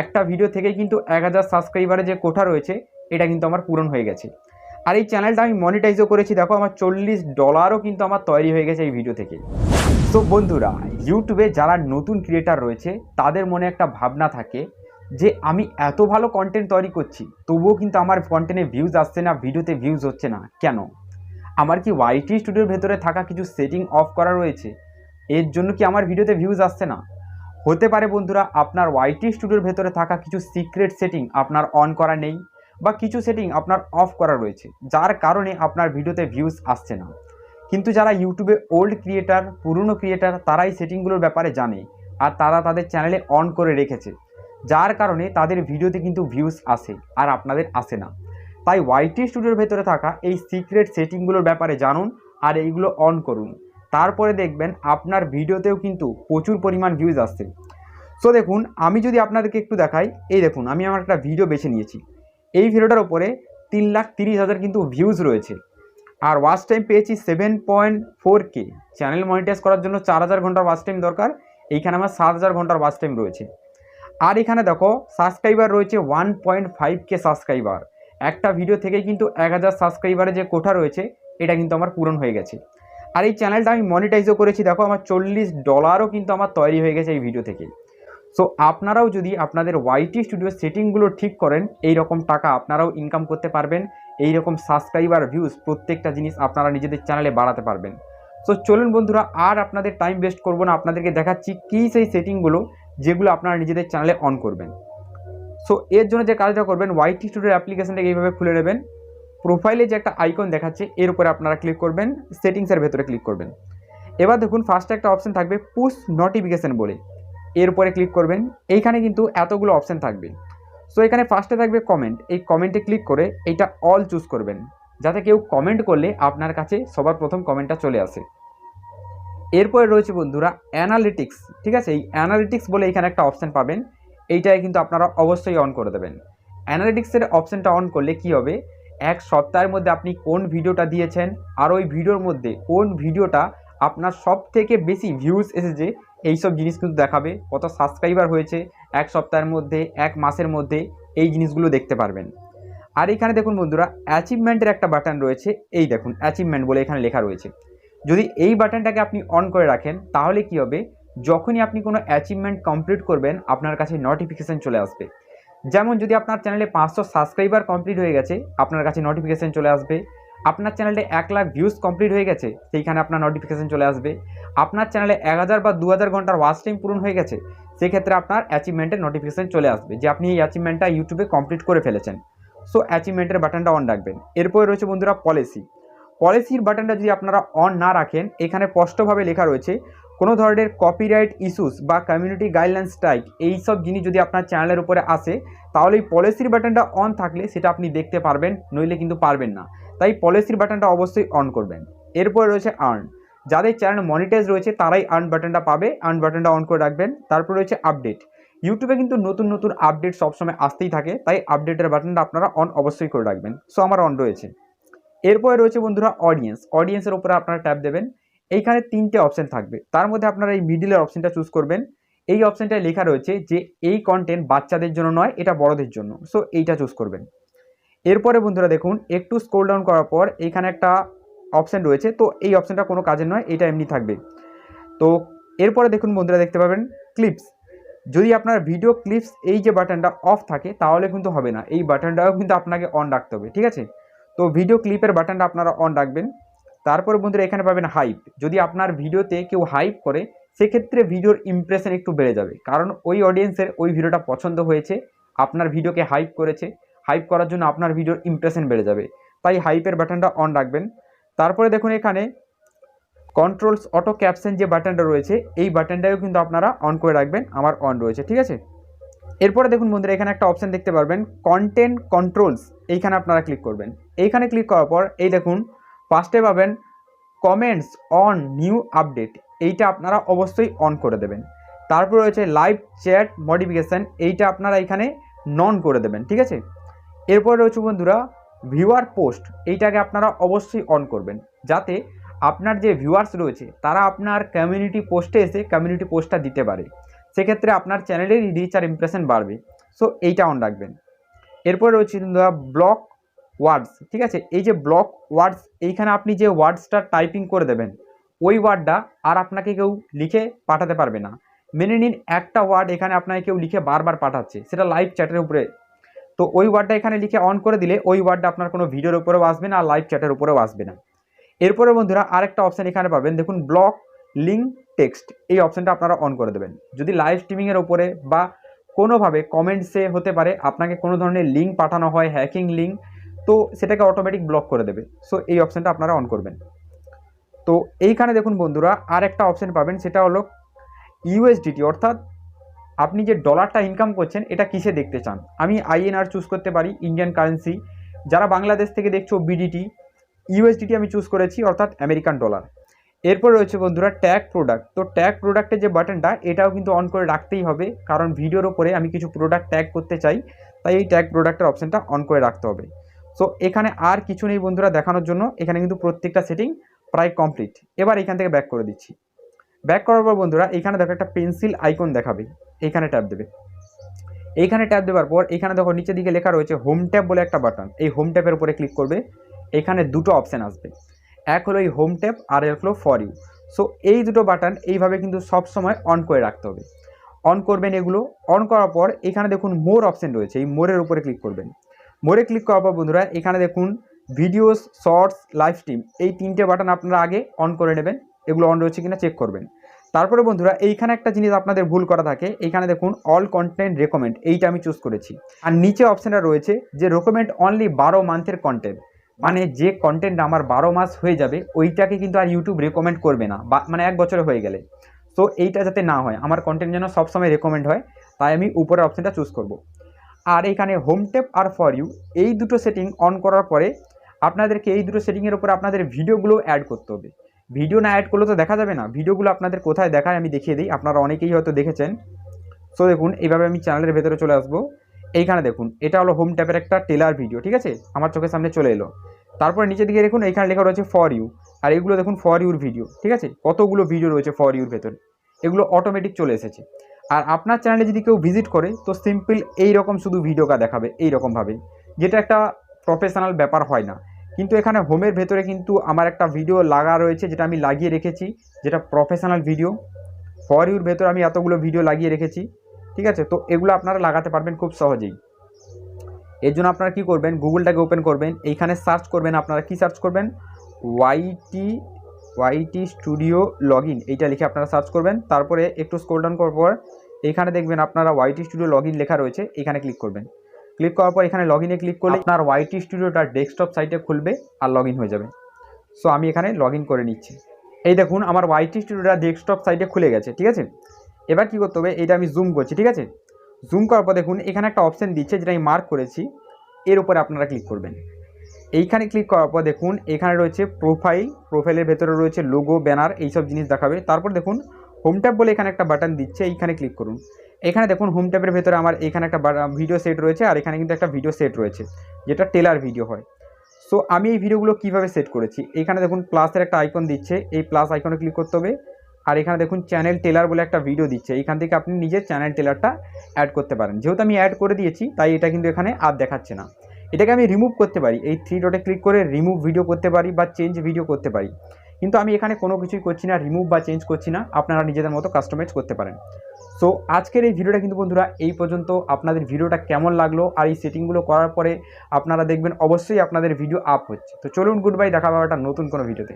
একটা ভিডিও থেকে কিন্তু এক হাজার সাবস্ক্রাইবারের যে কোঠা রয়েছে, এটা কিন্তু আমার পূরণ হয়ে গেছে। আর এই চ্যানেলটা আমি মনিটাইজও করেছি, দেখো আমার চল্লিশ ডলারও কিন্তু আমার তৈরি হয়ে গেছে এই ভিডিও থেকে। তো বন্ধুরা ইউটিউবে যারা নতুন ক্রিয়েটার রয়েছে, তাদের মনে একটা ভাবনা থাকে যে আমি এত ভালো কন্টেন্ট তৈরি করছি, তবুও কিন্তু আমার কন্টেন্টে ভিউজ আসছে না ভিডিওতে ভিউজ হচ্ছে না। কেন? আমার কি ওয়াইটি স্টুডিওর ভেতরে থাকা কিছু সেটিং অফ করা রয়েছে? এর জন্য কি আমার ভিডিওতে ভিউজ আসছে না? হতে পারে বন্ধুরা, আপনার ওয়াইটি স্টুডিওর ভেতরে থাকা কিছু সিক্রেট সেটিং আপনার অন করা নেই বা কিছু সেটিং আপনার অফ করা রয়েছে, যার কারণে আপনার ভিডিওতে ভিউজ আসছে না। কিন্তু যারা ইউটিউবে ওল্ড ক্রিয়েটার পুরনো ক্রিয়েটার তারাই সেটিংগুলোর ব্যাপারে জানে আর তারা তাদের চ্যানেলে অন করে রেখেছে, যার কারণে তাদের ভিডিওতে কিন্তু ভিউজ আসে আর আপনাদের আসে না। তাই ওয়াইটি স্টুডিওর ভেতরে থাকা এই সিক্রেট সেটিংগুলোর ব্যাপারে জানুন আর এইগুলো অন করুন। তারপরে দেখবেন আপনার ভিডিওতেও কিন্তু প্রচুর পরিমাণ ভিউজ আসছে। সো দেখুন, আমি যদি আপনাদেরকে একটু দেখাই, এই দেখুন, আমি আমার একটা ভিডিও বেছে নিয়েছি। এই ভিডিওটার ওপরে তিন লাখ তিরিশ হাজার কিন্তু ভিউজ রয়েছে। আর ওয়াচ টাইম পেয়েছি seven point four K channel monetize করার জন্য চার হাজার ঘণ্টার ওয়াচ টাইম দরকার। এইখানে আমার সাত হাজার ঘণ্টার ওয়াচ টাইম রয়েছে। আর এখানে দেখো সাবস্ক্রাইবার রয়েছে one point five K subscriber একটা ভিডিও থেকেই কিন্তু এক হাজার সাবস্ক্রাইবারের যে কোঠা রয়েছে, এটা কিন্তু আমার পূরণ হয়ে গেছে। আর এই চ্যানেলটা আমি মনিটাইজও করেছি, দেখো আমার চল্লিশ ডলারও কিন্তু আমার তৈরি হয়ে গেছে এই ভিডিও থেকে সো আপনারাও যদি আপনাদের ওয়াইটি স্টুডিও সেটিংগুলো ঠিক করেন এই রকম টাকা আপনারাও ইনকাম করতে পারবেন এই রকম সাবস্ক্রাইবার ভিউজ প্রত্যেকটা জিনিস আপনারা নিজেদের চ্যানেলে বাড়াতে পারবেন। সো চলুন বন্ধুরা, আর আপনাদের টাইম ওয়েস্ট করব না, আপনাদেরকে দেখাচ্ছি কী সেই সেটিংগুলো যেগুলো আপনারা নিজেদের চ্যানেলে অন করবেন। সো এর জন্য যে কাজটা করবেন ওয়াইটি স্টুডিওর অ্যাপ্লিকেশনটাকে এইভাবে খুলে নেবেন। প্রোফাইলে যে একটা আইকন দেখাচ্ছে, এর উপরে আপনারা ক্লিক করবেন সেটিংসের ভেতরে ক্লিক করবেন। এবার দেখুন ফার্স্টে একটা অপশন থাকবে পুশ নোটিফিকেশন বলে। এর উপরে ক্লিক করবেন, এইখানে কিন্তু এতগুলো অপশন থাকবে। সো এখানে ফার্স্টে থাকবে কমেন্ট এই কমেন্টে ক্লিক করে এইটা অল চুজ করবেন। যাতে কেউ কমেন্ট করলে আপনার কাছে সবার প্রথম কমেন্টটা চলে আসে। এরপরে রয়েছে বন্ধুরা অ্যানালিটিক্স ঠিক আছে? এই অ্যানালিটিক্স বলে এখানে একটা অপশান পাবেন, এইটাই কিন্তু আপনারা অবশ্যই অন করে দেবেন। অ্যানালিটিক্সের অপশানটা অন করলে কি হবে? এক সপ্তাহের মধ্যে আপনি কোন ভিডিওটা দিয়েছেন? আর ওই ভিডিওর মধ্যে কোন ভিডিওটা আপনার সব থেকে বেশি ভিউজ এসেছে? এইসব জিনিস কিন্তু দেখাবে। কত সাবস্ক্রাইবার হয়েছে? এক সপ্তাহের মধ্যে, এক মাসের মধ্যে এই জিনিসগুলো দেখতে পারবেন। আর এখানে দেখুন বন্ধুরা অ্যাচিভমেন্টের একটা বাটন রয়েছে। এই দেখুন অ্যাচিভমেন্ট বলে এখানে লেখা রয়েছে। যদি এই বাটনটাকে আপনি অন করে রাখেন, তাহলে কি হবে? যখনই আপনি কোনো অ্যাচিভমেন্ট কমপ্লিট করবেন, আপনার কাছে নোটিফিকেশান চলে আসবে। যেমন যদি আপনার চ্যানেলে পাঁচশো সাবস্ক্রাইবার কমপ্লিট হয়ে গেছে, আপনার কাছে নোটিফিকেশান চলে আসবে। আপনার চ্যানেলে এক লাখ ভিউজ কমপ্লিট হয়ে গেছে, সেইখানে আপনার নোটিফিকেশান চলে আসবে। আপনার চ্যানেলে এক হাজার বা দু হাজার ঘণ্টার ওয়াচ টাইম পূরণ হয়ে গেছে, সেক্ষেত্রে আপনার অ্যাচিভমেন্টের নোটিফিকেশান চলে আসবে, যে আপনি এই অ্যাচিভমেন্টটা ইউটিউবে কমপ্লিট করে ফেলেছেন। সো অ্যাচিভমেন্টের বাটনটা অন রাখবেন। এরপরে রয়েছে বন্ধুরা পলিসি পলিসির বাটনটা যদি আপনারা অন না রাখেন, এখানে স্পষ্টভাবে লেখা রয়েছে, কোনো ধরনের কপিরাইট ইস্যুস বা কমিউনিটি গাইডলাইন স্ট্রাইক এইসব জিনিস যদি আপনার চ্যানেলের উপরে আসে, তাহলে এই পলিসির বাটনটা অন থাকলে সেটা আপনি দেখতে পারবেন, নইলে কিন্তু পারবেন না। তাই পলিসির বাটনটা অবশ্যই অন করবেন। এরপরে রয়েছে আর্ন যাদের চ্যানেল মনিটাইজ রয়েছে, তারাই আর্ন বাটনটা পাবে আর্ন বাটনটা অন করে রাখবেন। তারপর রয়েছে আপডেট ইউটিউবে কিন্তু নতুন নতুন আপডেট সবসময় আসতেই থাকে, তাই আপডেটের বাটনটা আপনারা অন অবশ্যই করে রাখবেন। সো আমার অন রয়েছে। এরপরে রয়েছে বন্ধুরা অডিয়েন্স অডিয়েন্সের উপরে আপনারা ট্যাপ দেবেন। এইখানে তিনটে অপশান থাকবে। তার মধ্যে আপনারা এই মিডিলের অপশনটা চুজ করবেন। এই অপশানটায় লেখা রয়েছে যে, এই কন্টেন্ট বাচ্চাদের জন্য নয়, এটা বড়দের জন্য। সো এইটা চুজ করবেন। এরপরে বন্ধুরা দেখুন, একটু স্ক্রোল ডাউন করার পর এইখানে একটা অপশন রয়েছে। তো, এই অপশানটা কোনো কাজের নয়, এটা এমনি থাকবে। তো, এরপরে দেখুন বন্ধুরা দেখতে পাবেন ক্লিপস যদি আপনার ভিডিও ক্লিপস এই যে বাটনটা অফ থাকে, তাহলে কিন্তু হবে না। এই বাটনটাও কিন্তু আপনাকে অন রাখতে হবে, ঠিক আছে? তো ভিডিও ক্লিপের বাটনটা আপনারা অন রাখবেন। তারপরে বন্ধুরা এখানে পাবেন হাইপ যদি আপনার ভিডিওতে কেউ হাইপ করে, সেক্ষেত্রে ভিডিওর ইমপ্রেশন একটু বেড়ে যাবে। কারণ ওই অডিয়েন্সের ওই ভিডিওটা পছন্দ হয়েছে, আপনার ভিডিওকে হাইপ করেছে হাইপ করার জন্য আপনার ভিডিওর ইমপ্রেশন বেড়ে যাবে। তাই হাইপের বাটনটা অন রাখবেন। তারপরে দেখুন এখানে কন্ট্রোলস অটো ক্যাপশন যে বাটনটা রয়েছে, এই বাটনটাও কিন্তু আপনারা অন করে রাখবেন। আমার অন রয়েছে, ঠিক আছে? এরপরে দেখুন বন্ধুরা, এখানে একটা অপশান দেখতে পারবেন কন্টেন্ট কন্ট্রোলস এইখানে আপনারা ক্লিক করবেন। এইখানে ক্লিক করার পর এই দেখুন ফার্স্টে পাবেন কমেন্টস অন নিউ আপডেট এইটা আপনারা অবশ্যই অন করে দেবেন। তারপর রয়েছে লাইভ চ্যাট মডিফিকেশান এইটা আপনারা এখানে নন করে দেবেন, ঠিক আছে? এরপর রয়েছে বন্ধুরা ভিউয়ার পোস্ট এইটাকে আপনারা অবশ্যই অন করবেন। যাতে আপনার যে ভিউয়ার্স রয়েছে, তারা আপনার কমিউনিটি পোস্টে এসে কমিউনিটি পোস্টটা দিতে পারে। সেক্ষেত্রে আপনার চ্যানেলের রিচ আর ইমপ্রেশন বাড়বে। সো এইটা অন রাখবেন। এরপরে রয়েছে ব্লক ওয়ার্ডস ঠিক আছে? এই যে ব্লক ওয়ার্ডস এইখানে আপনি যে ওয়ার্ডসটা টাইপিং করে দেবেন, ওই ওয়ার্ডটা আর আপনাকে কেউ লিখে পাঠাতে পারবে না। মেনে নিন, একটা ওয়ার্ড এখানে আপনাকে কেউ লিখে বারবার পাঠাচ্ছে, সেটা লাইভ চ্যাটের উপরে। তো ওই ওয়ার্ডটা এখানে লিখে অন করে দিলে ওই ওয়ার্ডটা আপনার কোনো ভিডিওর উপরেও আসবে না, আর লাইভ চ্যাটের উপরেও আসবে না। এরপরে বন্ধুরা আরেকটা অপশান এখানে পাবেন। দেখুন ব্লক লিঙ্ক টেক্সট, এই অপশানটা আপনারা অন করে দেবেন। যদি লাইভ স্ট্রিমিংয়ের উপরে বা কোনোভাবে কমেন্টসে হতে পারে, আপনাকে কোনো ধরনের লিঙ্ক পাঠানো হয় হ্যাকিং লিঙ্ক তো সেটাকে অটোমেটিক ব্লক করে দেবে। সো এই অপশানটা আপনারা অন করবেন। তো এইখানে দেখুন বন্ধুরা আর একটা অপশান পাবেন, সেটা হলো ইউএসডিটি অর্থাৎ আপনি যে ডলারটা ইনকাম করছেন, এটা কিসে দেখতে চান? আমি আইএনআর চুজ করতে পারি ইন্ডিয়ান কারেন্সি যারা বাংলাদেশ থেকে দেখছ বিডিটি ইউএসডিটি আমি চুজ করেছি, অর্থাৎ আমেরিকান ডলার এরপর রয়েছে বন্ধুরা ট্যাগ প্রোডাক্ট তো ট্যাগ প্রোডাক্টের যে বাটনটা এটাও কিন্তু অন করে রাখতেই হবে, কারণ ভিডিওর ওপরে আমি কিছু প্রোডাক্ট ট্যাগ করতে চাই, তাই এই ট্যাগ প্রোডাক্টের অপশানটা অন করে রাখতে হবে। সো এখানে আর কিছু নেই বন্ধুরা দেখানোর জন্য, এখানে কিন্তু প্রত্যেকটা সেটিং প্রায় কমপ্লিট এবার এখান থেকে ব্যাক করে দিচ্ছি। ব্যাক করার পর বন্ধুরা, এখানে দেখো একটা পেন্সিল আইকন দেখাবে এইখানে ট্যাপ দেবে। এইখানে ট্যাপ দেওয়ার পর, এখানে দেখো নিচের দিকে লেখা রয়েছে হোম ট্যাব বলে একটা বাটন এই হোম ট্যাপের উপরে ক্লিক করবে, এখানে দুটো অপশান আসবে। এক হলো এই হোম ট্যাব আর এক হলো ফর ইউ সো এই দুটো বাটন এইভাবে কিন্তু সব সময় অন করে রাখতে হবে। অন করবেন এগুলো অন করার পর এখানে দেখুন মোর অপশান রয়েছে, এই মোরের উপরে ক্লিক করবেন। মোরে ক্লিক করার পর বন্ধুরা, এখানে দেখুন ভিডিওস শর্টস লাইভ স্ট্রিম এই তিনটে বাটন আপনারা আগে অন করে নেবেন, এগুলো অন রয়েছে কিনা চেক করবেন। তারপরে বন্ধুরা, এইখানে একটা জিনিস আপনাদের ভুল করা থাকে এইখানে দেখুন অল কন্টেন্ট রেকমেন্ড এইটা আমি চুজ করেছি। আর নিচে অপশানটা রয়েছে যে রেকমেন্ড অনলি বারো মান্থের কন্টেন্ট মানে যে কন্টেন্ট আমার বারো মাস হয়ে যাবে, ওইটাকে কিন্তু আর ইউটিউব রেকমেন্ড করবে না, বা মানে এক বছরে হয়ে গেলে। তো এইটা যাতে না হয়, আমার কন্টেন্ট যেন সবসময় রেকমেন্ড হয়, তাই আমি উপরের অপশানটা চুজ করব। আর এখানে হোম টেপ আর ফর ইউ এই দুটো সেটিং অন করার পরে আপনাদেরকে এই দুটো সেটিংয়ের উপরে আপনাদের ভিডিওগুলো অ্যাড করতে হবে। ভিডিও না অ্যাড করলে তো দেখা যাবে না ভিডিওগুলো আপনাদের কোথায় দেখায় আমি দেখিয়ে দিই, আপনারা অনেকেই হয়তো দেখেছেন। সো দেখুন এইভাবে আমি চ্যানেলের ভেতরে চলে আসব। এইখানে দেখুন, এটা হলো হোম ট্যাপের একটা টেলার ভিডিও ঠিক আছে? আমার চোখের সামনে চলে এলো। তারপরে নিচের দিকে দেখুন, এইখানে লেখা রয়েছে ফর ইউ আর এগুলো দেখুন ফর ইউর ভিডিও ঠিক আছে? কতগুলো ভিডিও রয়েছে ফর ইউর ভেতরে। এগুলো অটোমেটিক চলে এসেছে। আর আপনার চ্যানেলে যদি কেউ ভিজিট করে, তো সিম্পল এই রকম শুধু ভিডিওটা দেখাবে এই রকমভাবে যেটা একটা প্রফেশনাল ব্যাপার হয় না। কিন্তু এখানে হোমের ভেতরে কিন্তু আমার একটা ভিডিও লাগা রয়েছে, যেটা আমি লাগিয়ে রেখেছি, যেটা প্রফেশনাল ভিডিও ফর ইউর ভেতরে আমি এতগুলো ভিডিও লাগিয়ে রেখেছি। ঠিক আছে? তো এগুলো আপনারা লাগাতে পারবেন খুব সহজেই। এর জন্য আপনারা কী করবেন? গুগলটাকে ওপেন করবেন। এইখানে সার্চ করবেন আপনারা। কি সার্চ করবেন? YT YT studio log in এইটা লিখে আপনারা সার্চ করবেন। তারপরে একটু স্ক্রোল ডাউন করার পর এইখানে দেখবেন আপনারা ওয়াইটি স্টুডিও লগ লেখা রয়েছে। এখানে ক্লিক করবেন। ক্লিক করার পর এখানে লগ ইনে ক্লিক করলে আপনার ওয়াইটি স্টুডিওটা ডেস্কটপ সাইটে খুলবে আর লগ হয়ে যাবে। সো আমি এখানে লগ করে নিচ্ছি। এই দেখুন, আমার ওয়াইটি স্টুডিওটা ডেস্কটপ সাইটে খুলে গেছে। ঠিক আছে? এবার কী করতে হবে এটা আমি জুম করছি, ঠিক আছে? জুম করার পর দেখুন, এখানে একটা অপশান দিচ্ছে, যেটা আমি মার্ক করেছি, এর উপরে আপনারা ক্লিক করবেন। এইখানে ক্লিক করার পর দেখুন, এখানে রয়েছে প্রোফাইল প্রোফাইলের ভেতরে রয়েছে লোগো ব্যানার এইসব জিনিস দেখাবে। তারপর দেখুন হোম ট্যাব বলে এখানে একটা বাটন দিচ্ছে, এইখানে ক্লিক করুন। এখানে দেখুন হোম ট্যাবের ভেতরে আমার এখানে একটা ভিডিও সেট রয়েছে, আর এখানে কিন্তু একটা ভিডিও সেট রয়েছে, যেটা টেলার ভিডিও হয়। সো আমি এই ভিডিওগুলো কীভাবে সেট করেছি? এখানে দেখুন প্লাসের একটা আইকন দিচ্ছে, এই প্লাস আইকনে ক্লিক করতে হবে। আর এখানে দেখুন চ্যানেল টেলার বলে একটা ভিডিও দিচ্ছে। এখান থেকে আপনি নিজের চ্যানেল টেলারটা অ্যাড করতে পারেন। যেহেতু আমি অ্যাড করে দিয়েছি, তাই এটা কিন্তু এখানে আর দেখাচ্ছে না। এটাকে আমি রিমুভ করতে পারি। এই থ্রি ডটে ক্লিক করে রিমুভ ভিডিও করতে পারি বা চেঞ্জ ভিডিও করতে পারি। কিন্তু আমি এখানে কোনো কিছুই করছি না রিমুভ বা চেঞ্জ করছি না। আপনারা নিজেদের মতো কাস্টমাইজ করতে পারেন। সো আজকের এই ভিডিওটা কিন্তু বন্ধুরা এই পর্যন্ত। আপনাদের ভিডিওটা কেমন লাগল আর এই সেটিংগুলো করার পরে আপনারা দেখবেন অবশ্যই আপনাদের ভিডিও আপ হচ্ছে। তো চলুন গুড বাই দেখা পাওয়া একটা নতুন কোনো ভিডিওতে